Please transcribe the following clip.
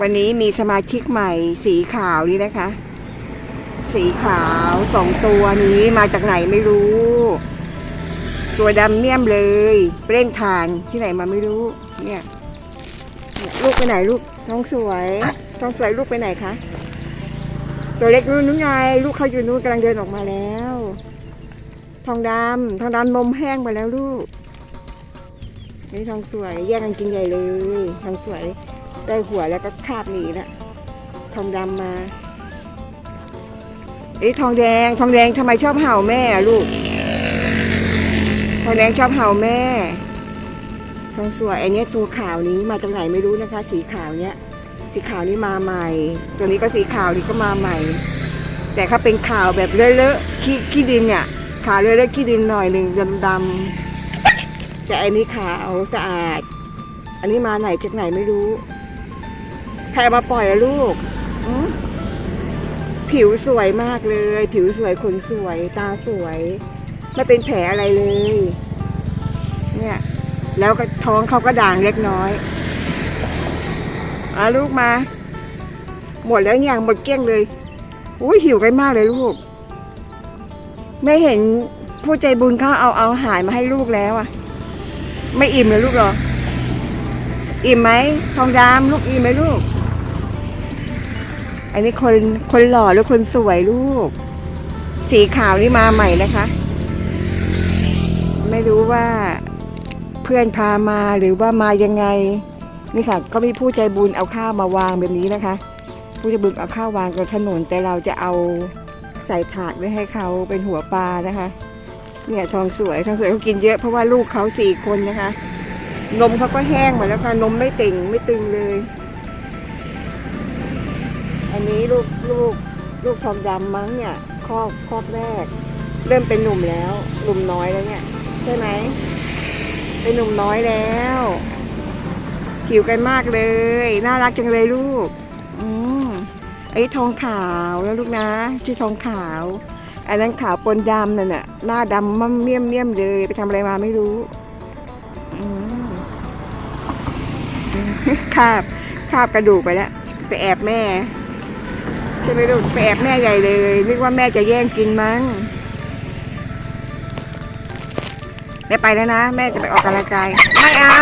วันนี้มีสมาชิกใหม่สีขาวนี่นะคะ สีขาวสองตัวนี้มาจากไหนไม่รู้ ตัวดำเมี่ยมเลยเปร่งทานที่ไหนมาไม่รู้ เนี่ย ลูกไปไหนลูกท้องสวยท้องสวยลูกไปไหนคะตัวเล็กนู่นนู่นไง ลูกเขาอยู่นู่นกำลังเดินออกมาแล้ว ทองดำทองดำนมแห้งไปแล้วลูกนี่ทองสวยแย่งกันกินใหญ่เลยทองสวย ได้หัวแล้วก็คาบหนีละทองดำมาไอ้ทองแดง ทองแดงทำไมชอบเห่าแม่ลูก ทองแดงชอบเห่าแม่ ทองสวยไอันนี้ยตัวขาวนี้มาจากไหนไม่รู้นะคะ สีขาวเนี้ย สีขาวนี้มาใหม่ ตัวนี้ก็สีขาวนี้ก็มาใหม่ แต่เขาเป็นขาวแบบเลอะๆขี้ขี้ดินเนี่ยขาวเลอะๆขี้ดินหน่อยหนึ่งดำๆแต่อันนี้ขาวสะอาด อันนี้มาไหนจากไหนไม่รู้ ใครเอามาปล่อยอะลูกอืมผิวสวยมากเลย ผิวสวยขนสวย ตาสวย ไม่เป็นแผลอะไรเลย เนี่ย แล้วก็ท้องเขาก็ด่างเล็กน้อยเอาลูกมา หมดแล้วเนี่ยหมดเกลี้ยงเลยอุ้ยหิวกันมากเลยลูก ไม่เห็นผู้ใจบุญเขาเอาเอาอาหารมาให้ลูกแล้วอะ ไม่อิ่มเลยลูกเหรอ อิ่มไหมทองดำลูกอิ่มไหมลูก อันนี้คนคนหล่อหรือคนสวยลูก สีขาวนี่มาใหม่นะคะ ไม่รู้ว่าเพื่อนพามาหรือว่ามายังไง นี่ค่ะ ก็มีผู้ใจบุญเอาข้าวมาวางแบบนี้นะคะ ผู้ใจบุญเอาข้าววางกับถนนแต่เราจะเอาใส่ถาดไว้ให้เขาเป็นหัวปลานะคะ เนี่ยทองสวยทองสวยเขากินเยอะเพราะว่าลูกเขาสี่คนนะคะ นมเขาก็แห้งหมดแล้วค่ะนมไม่ติ่งไม่ตึงเลย อันนี้ลูกลูกลูกทองดำมั้งเนี่ยครอบครอบแรก เริ่มเป็นหนุ่มแล้วหนุ่มน้อยแล้วเนี่ย ใช่ไหมเป็นหนุ่มน้อยแล้วผิวกันมากเลย น่ารักจังเลยลูก อืมไอ้ทองขาวแล้วลูกนะชื่อทองขาวอันนั้นขาวปนดำนั่นน่ะ หน้าดำมั่มเมี่ยมเมี่ยมเลย ไปทำอะไรมาไม่รู้คาบคาบกระดูกไปแล้ว ไปแอบแม่ ใช่ไหมลูกแอบแม่ใหญ่เลยนึกว่าแม่จะแย่งกินมั้งแม่ไปแล้วนะ แม่จะไปออกกำลังกาย ไม่เอา